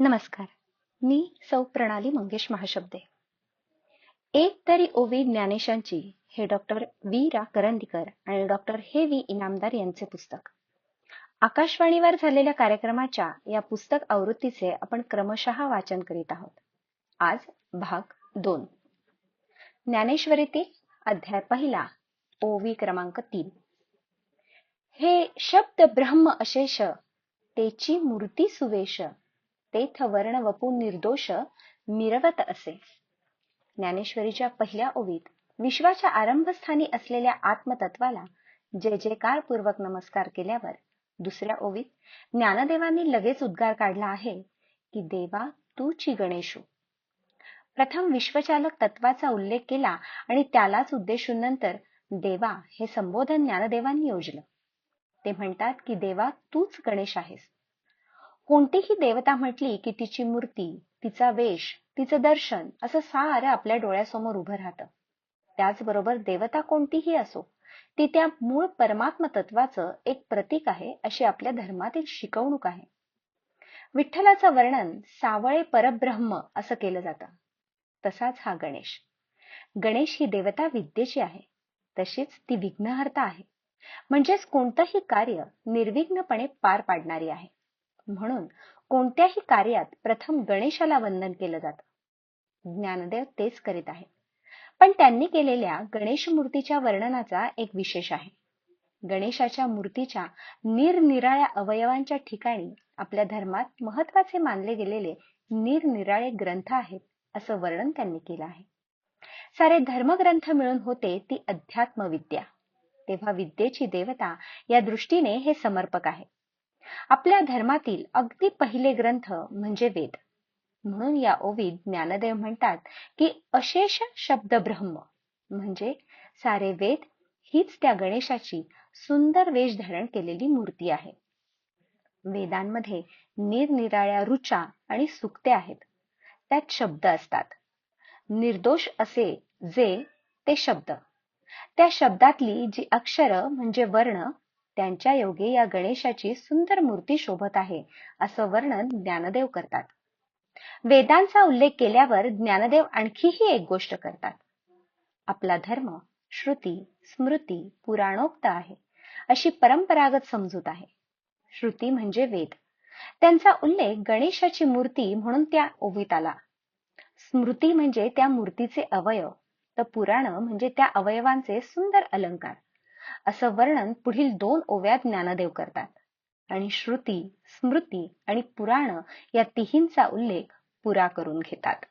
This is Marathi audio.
नमस्कार. मी सौ प्रणाली मंगेश महाशब्दे. एक तरी ओवी ज्ञानेशांची हे डॉक्टर वी रा करंदीकर आणि डॉक्टर हे वी इनामदार यांचे पुस्तक. आकाशवाणीवर झालेल्या कार्यक्रमाच्या या पुस्तक आवृत्तीचे आपण क्रमशः वाचन करीत आहोत. आज भाग दोन. ज्ञानेश्वरीतील अध्याय पहिला ओवी क्रमांक तीन. हे शब्द ब्रह्म अशेष तेची मूर्ती सुवेश तेथ वर्ण वपू निर्दोष मिरवत असे. ज्ञानेश्वरीच्या पहिल्या ओवीत विश्वाच्या आरंभस्थानी असलेल्या आत्मतत्वाला जय जयकार पूर्वक नमस्कार केल्यावर दुसऱ्या ओवीत ज्ञानदेवांनी लगेच उद्गार काढला आहे की देवा तूची गणेशू. प्रथम विश्वचालक तत्वाचा उल्लेख केला आणि त्यालाच उद्देशून नंतर देवा हे संबोधन ज्ञानदेवांनी योजलं. ते म्हणतात की देवा तूच गणेश आहेस. कोणतीही देवता म्हटली की तिची मूर्ती तिचा वेश तिचं दर्शन असं सारं आपल्या डोळ्यासमोर उभं राहतं. त्याचबरोबर देवता कोणतीही असो ती त्या मूळ परमात्म तत्वाचं एक प्रतीक आहे अशी आपल्या धर्मातील शिकवणूक आहे. विठ्ठलाचं वर्णन सावळे परब्रह्म असं केलं जातं. तसाच हा गणेश. गणेश ही देवता विद्येची आहे. तशीच ती विघ्नहर्ता आहे. म्हणजेच कोणतंही कार्य निर्विघ्नपणे पार पाडणारी आहे. म्हणून कोणत्याही कार्यात प्रथम गणेशाला वंदन केलं जातं. ज्ञानदेव तेच करीत आहे पण त्यांनी केलेल्या गणेश मूर्तीच्या वर्णनाचा एक विशेष आहे. गणेशाच्या मूर्तीच्या निरनिराळ्या अवयवांच्या ठिकाणी आपल्या धर्मात महत्त्वाचे मानले गेलेले निरनिराळे ग्रंथ आहेत असं वर्णन त्यांनी केलं आहे. सारे धर्मग्रंथ मिळून होते ती अध्यात्म विद्या तेव्हा विद्येची देवता या दृष्टीने हे समर्पक आहे. आपल्या धर्मातील अगदी पहिले ग्रंथ म्हणजे वेद. म्हणून या ओवीत ज्ञानदेव म्हणतात की अशेष शब्द ब्रह्म म्हणजे सारे वेद हीच त्या गणेशाची सुंदर वेश धारण केलेली मूर्ती आहे. वेदांमध्ये निरनिराळ्या रुचा आणि सुक्ते आहेत. त्यात शब्द असतात. निर्दोष असे जे ते शब्द. त्या शब्दातली जी अक्षर म्हणजे वर्ण त्यांच्या योगे या गणेशाची सुंदर मूर्ती शोभत आहे असं वर्णन ज्ञानदेव करतात. वेदांचा उल्लेख केल्यावर ज्ञानदेव आणखीही एक गोष्ट करतात. आपला धर्म श्रुती स्मृती पुराणोक्त आहे अशी परंपरागत समजूत आहे. श्रुती म्हणजे वेद. त्यांचा उल्लेख गणेशाची मूर्ती म्हणून त्या ओवीत आला स्मृती म्हणजे त्या मूर्तीचे अवयव तर पुराण म्हणजे त्या अवयवांचे सुंदर अलंकार. असं वर्णन पुढील दोन ओव्यात ज्ञानदेव करतात. आणि श्रुती स्मृती आणि पुराण या तिहींचा उल्लेख पुरा करून घेतात.